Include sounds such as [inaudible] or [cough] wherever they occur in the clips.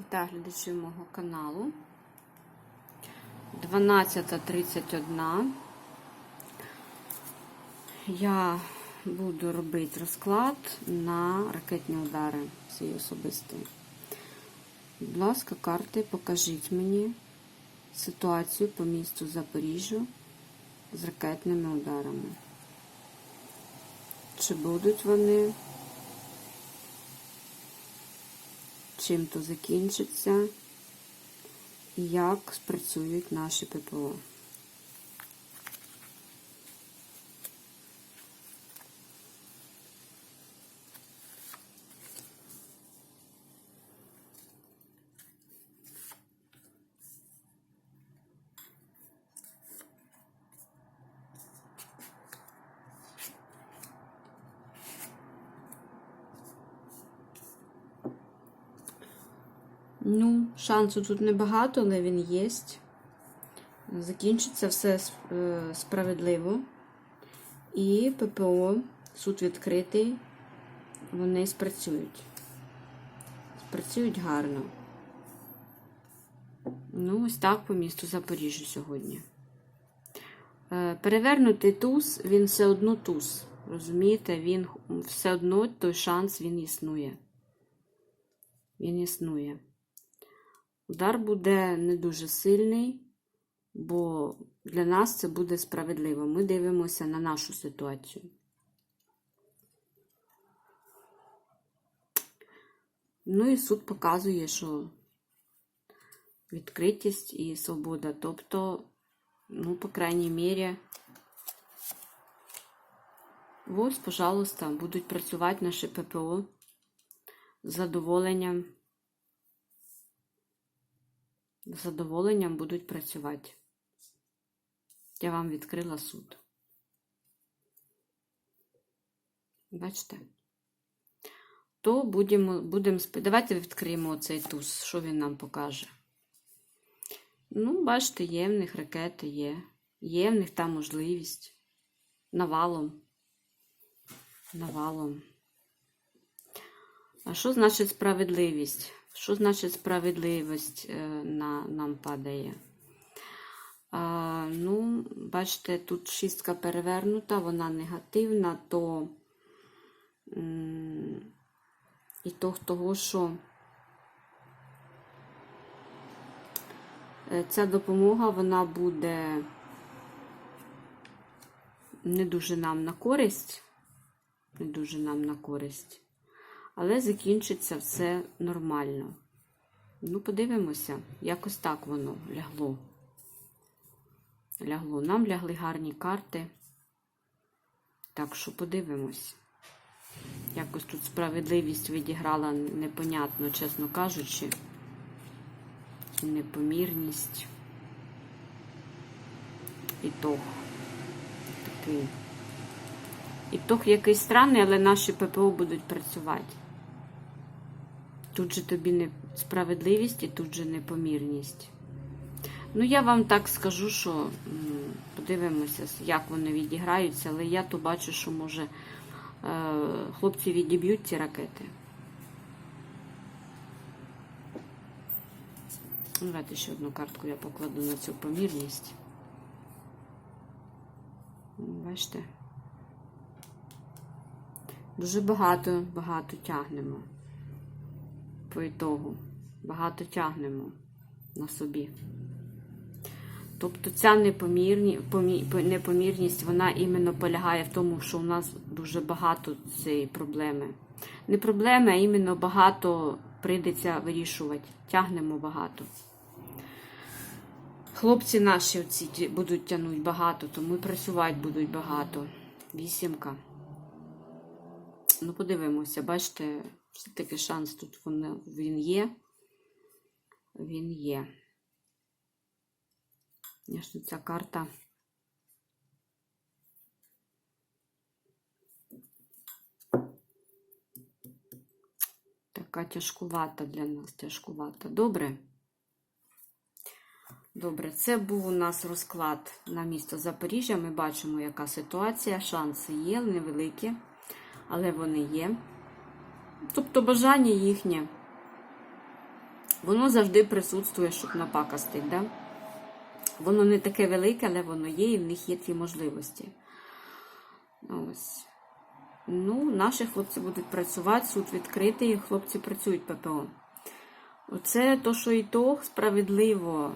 Вітаю глядачів мого каналу. 12.31. Я буду робити розклад на ракетні удари свій особистий. Будь ласка, карти, покажіть мені ситуацію по місту Запоріжжю з ракетними ударами. Чи будуть вони? Чим то закінчиться і як спрацюють наші ППО. Ну, шансу тут небагато, але він є. Закінчиться все е, справедливо. І ППО, суд відкритий, вони спрацюють. Спрацюють гарно. Ну, ось так по місту Запоріжжя сьогодні. Е, Перевернутий туз, він все одно туз. Розумієте, він все одно той шанс він існує. Він існує. Удар буде не дуже сильний, бо для нас це буде справедливо. Ми дивимося на нашу ситуацію. Ну і суд показує, що відкритість і свобода. Тобто, ну, по крайній мірі, ось, пожалуйста, будуть працювати наші ППО з задоволенням. З задоволенням будуть працювати. Я вам відкрила суд. Бачите? То будемо, будемо Давайте відкриємо цей туз, що він нам покаже. Ну, бачите, є в них ракети, є. Є в них там можливість. Навалом. Навалом. А що значить справедливість? Що значить справедливість е, на, нам падає? А, ну, бачите, тут шістка перевернута, вона негативна, то і то того, що е, ця допомога вона буде не дуже нам на користь, не дуже нам на користь. Але закінчиться все нормально. Ну, подивимося, якось так воно лягло. Лягло. Нам лягли гарні карти. Так що подивимось. Якось тут справедливість відіграла непонятно, чесно кажучи. Непомірність. Ітог такий. Ітог якийсь странний, але наші ППО будуть працювати. Тут же тобі не справедливість і тут же непомірність. Ну, я вам так скажу, що подивимося, як вони відіграються, але я то бачу, що може хлопці відіб'ють ці ракети. Давайте ще одну картку я покладу на цю помірність. Бачите? Дуже багато, багато тягнемо по ітогу. Багато тягнемо на собі. Тобто ця непомірні, помі, непомірність, вона іменно полягає в тому, що у нас дуже багато цієї проблеми. Не проблеми, а іменно багато прийдеться вирішувати. Тягнемо багато. Хлопці наші оці будуть тягнути багато, тому і працювати будуть багато. Вісімка. Ну, подивимося, бачите, все-таки шанс тут він є. Він є. Звісно, ця карта. Така тяжкувата для нас, тяжкувата. Добре? Добре, це був у нас розклад на місто Запоріжжя. Ми бачимо, яка ситуація. Шанси є, невеликі, але вони є. Тобто бажання їхнє Воно завжди присутствує, щоб напакастить, да? Воно не таке велике, але воно є, і в них є ті можливості. Ось. Ну, наші хлопці будуть працювати, суд відкритий, хлопці працюють ППО. Оце то, що і то справедливо.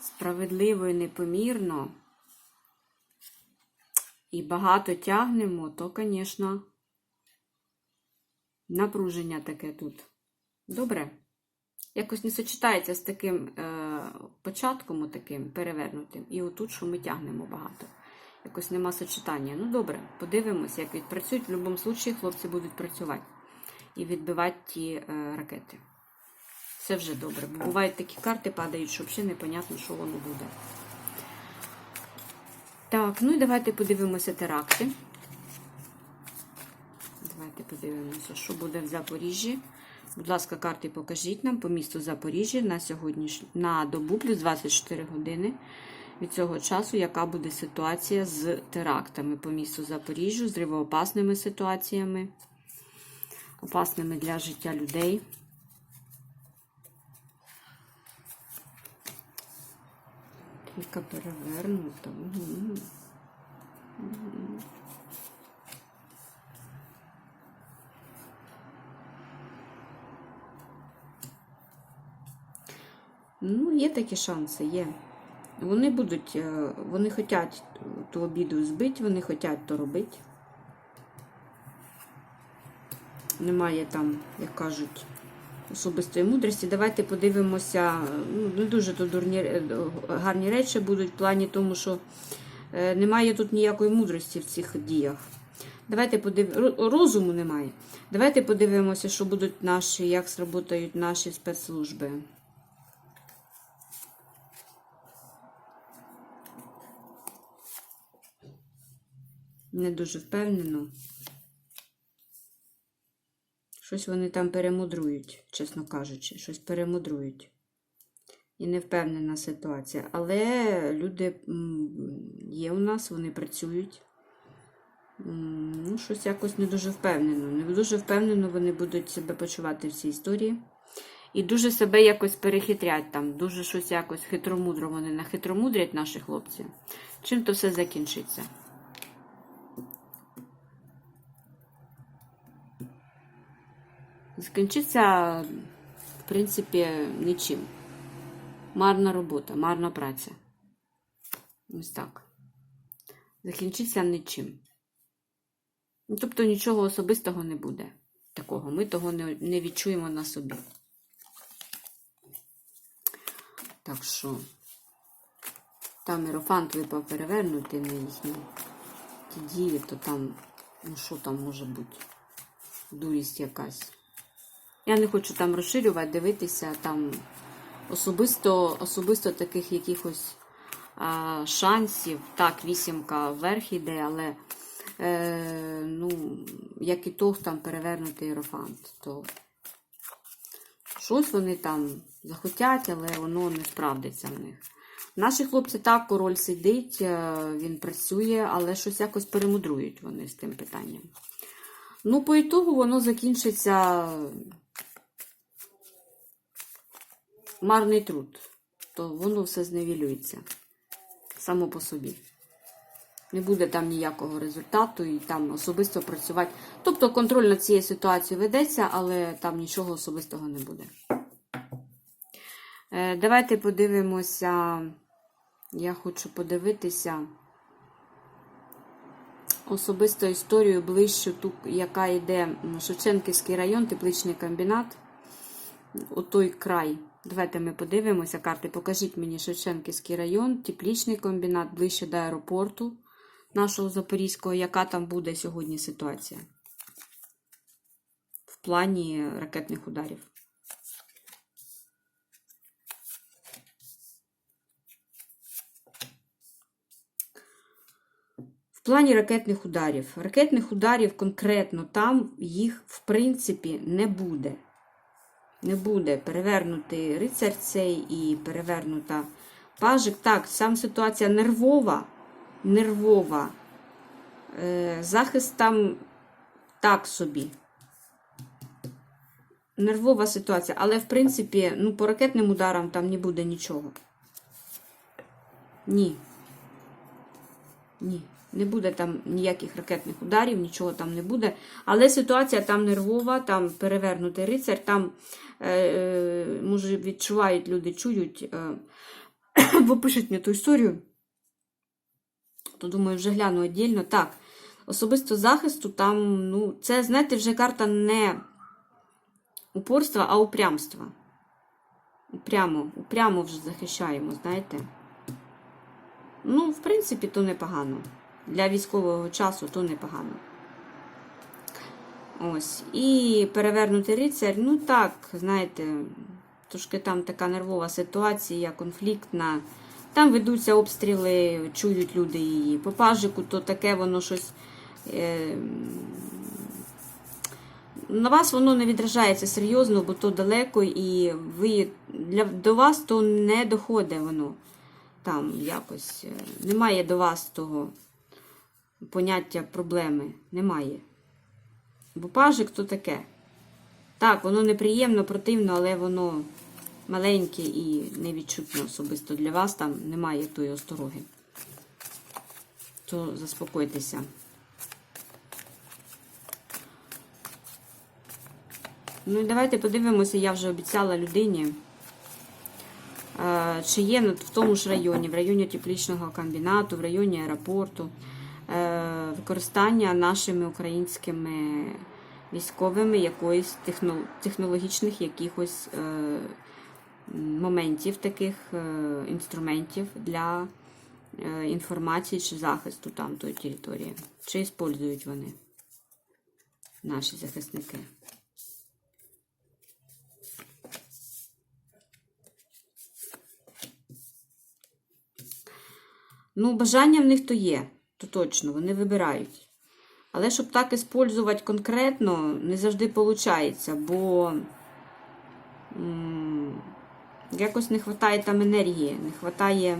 Справедливо і непомірно. І багато тягнемо, то, звісно, напруження таке тут. Добре. Якось не сочетається з таким е, початком, таким перевернутим. І отут, що ми тягнемо багато. Якось нема сочетання. Ну добре, подивимось, як відпрацюють. В будь-якому випадку хлопці будуть працювати і відбивати ті е, ракети. Все вже добре. Бо бувають такі карти падають, що взагалі непонятно, що воно буде. Так, ну і давайте подивимося теракти. Давайте подивимося, що буде в Запоріжжі. Будь ласка, карти покажіть нам по місту Запоріжжя на сьогодні на добу плюс 24 години. Від цього часу, яка буде ситуація з терактами по місту Запоріжжю, з ривоопасними ситуаціями, опасними для життя людей. Кілька перевернуто. Угу. Угу. Ну, є такі шанси, є. Вони будуть, е, вони хочуть ту обіду збити, вони хочуть то робити. Немає там, як кажуть, особистої мудрості. Давайте подивимося. Ну, не дуже тут дурні, гарні речі будуть в плані тому, що е, немає тут ніякої мудрості в цих діях. Давайте подивимося, розуму немає. Давайте подивимося, що будуть наші, як сработають наші спецслужби. Не дуже впевнено. Щось вони там перемудрують, чесно кажучи, щось перемудрують. І не впевнена ситуація. Але люди є у нас, вони працюють. Ну, щось якось не дуже впевнено. Не дуже впевнено вони будуть себе почувати в цій історії. І дуже себе якось перехитрять там. Дуже щось якось хитромудро вони нахитромудрять наші хлопці. Чим то все закінчиться? Скінчиться, в принципі, нічим. Марна робота, марна праця. Ось так. Закінчиться нічим. Ну, Тобто нічого особистого не буде. Такого. Ми того не, не відчуємо на собі. Так що, там іерофант випав перевернути на їхні ті дії, то там, ну що там може бути? Дурість якась. Я не хочу там розширювати, дивитися там особисто особисто таких якихось а, шансів. Так, вісімка вверх іде, але е, ну, як і того там перевернутий іерофант, то щось вони там захотять, але воно не справдиться в них. Наші хлопці так, король сидить, е, він працює, але щось якось перемудрують вони з тим питанням. Ну, по ітогу воно закінчиться марний труд, то воно все зневілюється само по собі. Не буде там ніякого результату і там особисто працювати. Тобто контроль над цією ситуацією ведеться, але там нічого особистого не буде. Е, Давайте подивимося. Я хочу подивитися особисто історію ближчу, ту, яка йде Шевченківський район, тепличний комбінат. У той край. Давайте ми подивимося карти. Покажіть мені Шевченківський район, теплічний комбінат ближче до аеропорту нашого Запорізького. Яка там буде сьогодні ситуація? В плані ракетних ударів. В плані ракетних ударів. Ракетних ударів конкретно там їх, в принципі, не буде. Не буде перевернутий рицар цей і перевернута пажик. Так, сам ситуація нервова. Нервова. Е, захист там так собі. нервова ситуація, але в принципі, ну, по ракетним ударам там не буде нічого. Ні. Ні. Не буде там ніяких ракетних ударів, нічого там не буде. Але ситуація там нервова, там перевернутий рицар, там, е, е, може, відчувають люди, чують, е, [clears throat] пишуть мені ту історію. То думаю, вже гляну віддільно. Так, особисто захисту там, ну, це, знаєте, вже карта не упорства, а упрямства. Упрямо, упрямо вже захищаємо, знаєте. Ну, в принципі, то непогано. Для військового часу то непогано. Ось. І перевернутий рицар, ну так, знаєте, трошки там така нервова ситуація, конфліктна. Там ведуться обстріли, чують люди її. По пажику, то таке воно щось. Е, на вас воно не відражається серйозно, бо то далеко, і ви для, до вас то не доходить воно. Там якось. е, Немає до вас того поняття проблеми. Немає. Бо пажик то таке. Так, воно неприємно, противно, але воно маленьке і невідчутно особисто для вас. Там немає тої остороги. То заспокойтеся. Ну і давайте подивимося, я вже обіцяла людині. е, Чи є в тому ж районі, в районі теплічного комбінату, в районі аеропорту, використання нашими українськими військовими якоїсь технологічних якихось е, моментів, таких е, інструментів для е, інформації чи захисту там тої території. Чи використовують вони наші захисники? Ну, бажання в них то є, то точно, вони вибирають. Але щоб так іспользувати конкретно, не завжди виходить, бо якось не вистачає там енергії, не вистачає,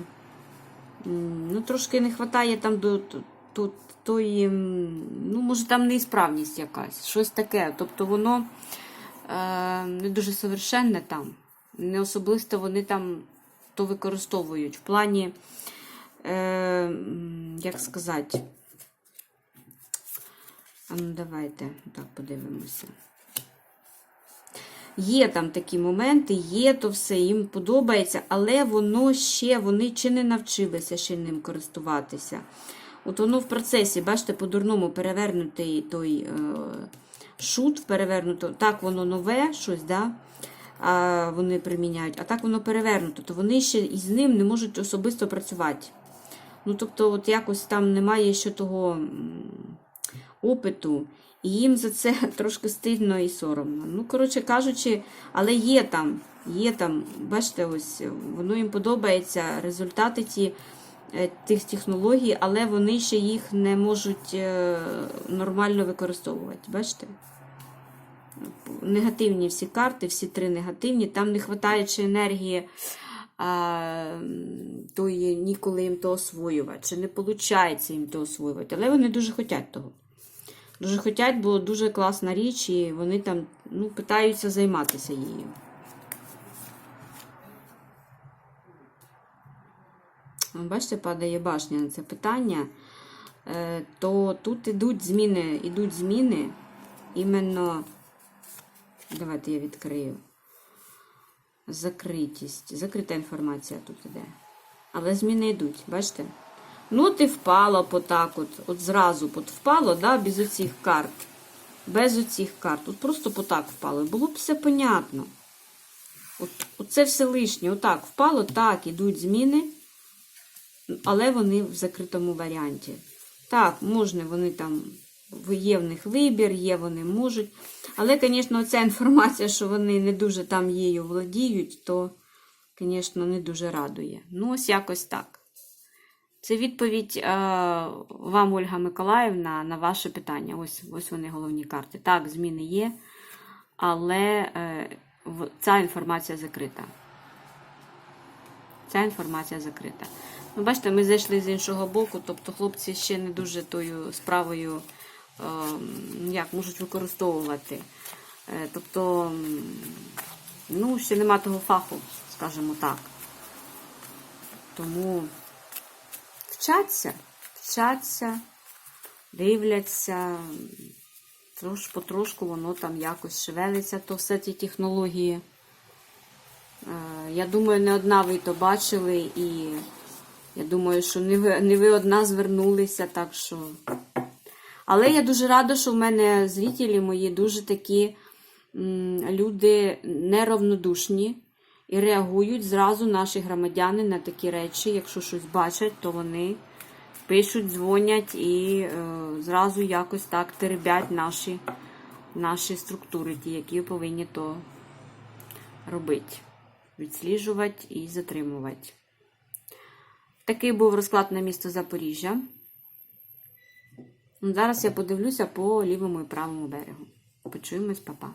ну, трошки не вистачає там до, до тої, ну, може, там неісправність якась, щось таке. Тобто воно е, не дуже совершенне там. Не особисто вони там то використовують. В плані, е, як сказати, а ну давайте так подивимося. Є там такі моменти, є то все, їм подобається, але воно ще, вони чи не навчилися ще ним користуватися. От воно в процесі, бачите, по-дурному перевернутий той е, шут, перевернуто, так воно нове, щось, да? а, вони приміняють, а так воно перевернуто, то вони ще із ним не можуть особисто працювати. Ну, тобто, от якось там немає ще того опиту, і їм за це [laughs] трошки стидно і соромно. Ну, коротше кажучи, але є там, є там, бачите, ось воно їм подобається результати ті, е, тих технологій, але вони ще їх не можуть е, нормально використовувати. Бачите? Негативні всі карти, всі три негативні, там не вистачає енергії. А, то є ніколи їм то освоювати, чи не виходить їм то освоювати. Але вони дуже хочуть того. Дуже хочуть, бо дуже класна річ, і вони там ну, питаються займатися її. Бачите, падає башня на це питання. Е, То тут ідуть зміни, ідуть зміни. Іменно, давайте я відкрию. Закритість. Закрита інформація тут іде. Але зміни йдуть, бачите? Ну, ти впала потак, от, от зразу от впало, да, без оцих карт. Без оцих карт. От просто потак впало. Було б все понятно. От, Оце все лишнє. Отак впало, так, ідуть зміни, але вони в закритому варіанті. Так, можна, вони там, є в них вибір, є, вони можуть. Але, звісно, ця інформація, що вони не дуже там її володіють, то, звісно, не дуже радує. Ну, ось якось так. Це відповідь е, вам, Ольга Миколаївна, на ваше питання. Ось ось вони головні карти. Так, зміни є, але е, ця інформація закрита. Ця інформація закрита. Ну, бачите, ми зайшли з іншого боку, тобто хлопці ще не дуже тою справою як можуть використовувати. Е, Тобто, ну, ще нема того фаху, скажімо так. Тому вчаться, вчаться, дивляться, трош, потрошку воно там якось шевелиться, то все ті технології. Е, Я думаю, не одна ви то бачили, і я думаю, що не ви, не ви одна звернулися, так що. Але я дуже рада, що в мене зрителі мої дуже такі люди неравнодушні і реагують зразу наші громадяни на такі речі. Якщо щось бачать, то вони пишуть, дзвонять і е, зразу якось так теребять наші, наші структури, ті, які повинні то робити. Відсліджувати і затримувати. Такий був розклад на місто Запоріжжя. Зараз я подивлюся по лівому і правому берегу. Почуємось, папа.